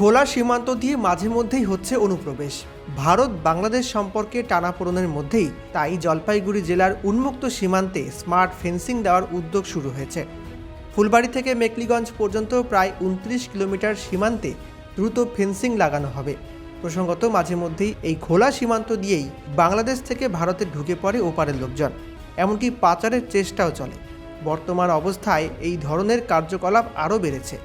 খোলা সীমান্ত দিয়ে মাঝে মধ্যেই হচ্ছে অনুপ্রবেশ। ভারত বাংলাদেশ সম্পর্কে টানাপোড়েনের মধ্যেই তাই জলপাইগুড়ি জেলার উন্মুক্ত সীমান্তে স্মার্ট ফেন্সিং দেওয়ার উদ্যোগ শুরু হয়েছে। ফুলবাড়ি থেকে মেকলিগঞ্জ পর্যন্ত প্রায় উনত্রিশ কিলোমিটার সীমান্তে দ্রুত ফেন্সিং লাগানো হবে। প্রসঙ্গত, মাঝে মধ্যেই এই খোলা সীমান্ত দিয়েই বাংলাদেশ থেকে ভারতে ঢুকে পড়ে ওপারের লোকজন। এমনকি পাচারের চেষ্টাও চলে। বর্তমান অবস্থায় এই ধরনের কার্যকলাপ আরও বেড়েছে।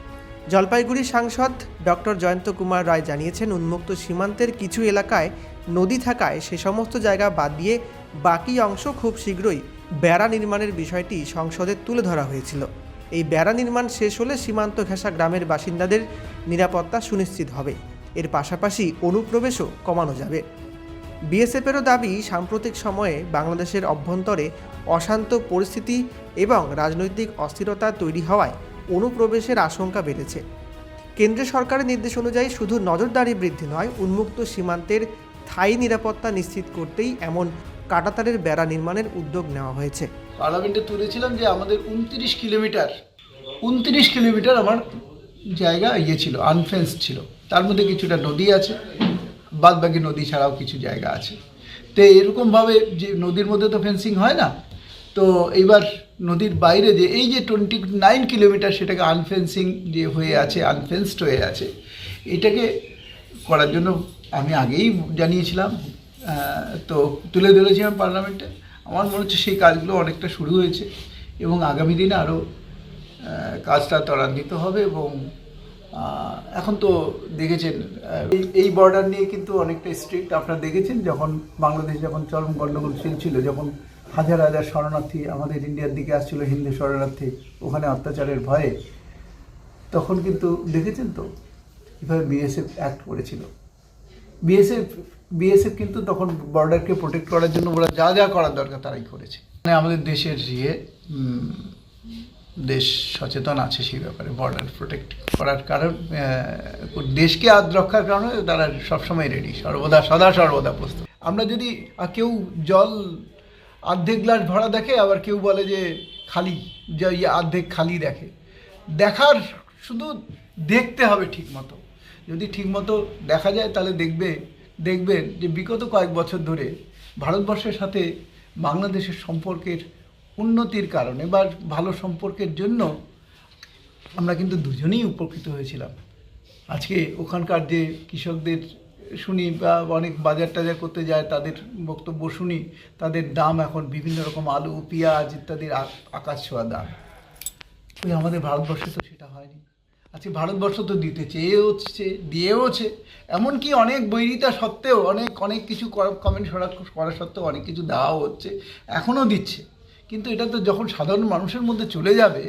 জলপাইগুড়ি সাংসদ ডক্টর জয়ন্ত কুমার রায় জানিয়েছেন, উন্মুক্ত সীমান্তের কিছু এলাকায় নদী থাকায় সে সমস্ত জায়গা বাদ দিয়ে বাকি অংশ খুব শীঘ্রই বেড়া নির্মাণের বিষয়টি সংসদে তুলে ধরা হয়েছিল। এই বেড়া নির্মাণ শেষ হলে সীমান্ত ঘেঁষা গ্রামের বাসিন্দাদের নিরাপত্তা সুনিশ্চিত হবে। এর পাশাপাশি অনুপ্রবেশও কমানো যাবে। বিএসএফেরও দাবি, সাম্প্রতিক সময়ে বাংলাদেশের অভ্যন্তরে অশান্ত পরিস্থিতি এবং রাজনৈতিক অস্থিরতা তৈরি হওয়ায় অনুপ্রবেশের আশঙ্কা বেড়েছে। কেন্দ্রীয় সরকারের নির্দেশ অনুযায়ী শুধু নজরদারি বৃদ্ধি নয়, উন্মুক্ত সীমান্তের স্থায়ী নিরাপত্তা নিশ্চিত করতেই এমন কাটাতারের বেড়া নির্মাণের উদ্যোগ নেওয়া হয়েছে। পার্লামেন্টে তুলেছিলাম যে আমাদের উনত্রিশ কিলোমিটার উনত্রিশ কিলোমিটার আমার জায়গা ইয়ে ছিল আনফেন্স ছিল। তার মধ্যে কিছুটা নদী আছে বাদ বাকি নদী ছাড়াও কিছু জায়গা আছে। তো এরকমভাবে যে নদীর মধ্যে তো ফেন্সিং হয় না তো এইবার নদীর বাইরে যে এই যে টোয়েন্টি নাইন কিলোমিটার সেটাকে আনফেন্সিং যে হয়ে আছে আনফেন্সড হয়ে আছে, এটাকে করার জন্য আমি আগেই জানিয়েছিলাম তো তুলে ধরেছিলাম পার্লামেন্টে। আমার মনে হচ্ছে সেই কাজগুলো অনেকটা শুরু হয়েছে এবং আগামী দিনে আরও কাজটা ত্বরান্বিত হবে এবং এখন তো দেখেছেন এই- বর্ডার নিয়ে কিন্তু অনেকটা স্ট্রিক্ট আপনারা দেখেছেন, যখন বাংলাদেশ যখন চরম গণ্ডগোল ছিল, যখন হাজার হাজার শরণার্থী আমাদের ইন্ডিয়ার দিকে আসছিল, হিন্দু শরণার্থী। ওখানে অত্যাচারের ভয়ে। তখন কিন্তু দেখেছেন তো কীভাবে বিএসএফ অ্যাক্ট করেছিল। বিএসএফ বিএসএফ কিন্তু তখন বর্ডারকে প্রোটেক্ট করার জন্য ওরা যা যা করার দরকার তারাই করেছে। মানে আমাদের দেশের ইয়ে দেশ সচেতন আছে সেই ব্যাপারে বর্ডার প্রোটেক্ট করার কারণ দেশকে আদ রক্ষার কারণে তারা সবসময় রেডি সর্বদা, সদা সর্বদা প্রস্তুত। আমরা যদি কেউ জল অর্ধেক গ্লাস ভরা দেখে, আবার কেউ বলে যে খালি, যে ইয়ে অর্ধেক খালি দেখে। দেখার শুধু দেখতে হবে ঠিক মতো যদি ঠিকমতো দেখা যায়, তাহলে দেখবে, দেখবেন যে বিগত কয়েক বছর ধরে ভারতবর্ষের সাথে বাংলাদেশের সম্পর্কের উন্নতির কারণে বা ভালো সম্পর্কের জন্য আমরা কিন্তু দুজনেই উপকৃত হয়েছিলাম। আজকে ওখানকার যে কৃষকদের শুনি বা অনেক বাজার টাজার করতে যায়, তাদের বক্তব্য শুনি, তাদের দাম এখন বিভিন্ন রকম আলু, পেঁয়াজ ইত্যাদির আকাশ ছোঁয়া দাম। ওই আমাদের ভারতবর্ষে তো সেটা হয়নি। আজকে ভারতবর্ষ তো দিতে চেয়ে হচ্ছে দিয়েওছে, এমনকি অনেক বৈরিতা সত্ত্বেও অনেক অনেক কিছু কমেন্ট করা সত্ত্বেও অনেক কিছু দেওয়াও হচ্ছে, এখনও দিচ্ছে। কিন্তু এটা তো যখন সাধারণ মানুষের মধ্যে চলে যাবে,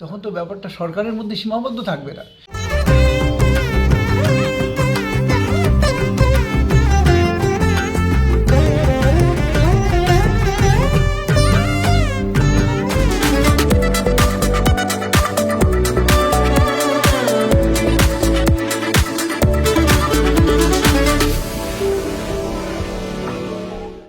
তখন তো ব্যাপারটা সরকারের মধ্যে সীমাবদ্ধ থাকবে না।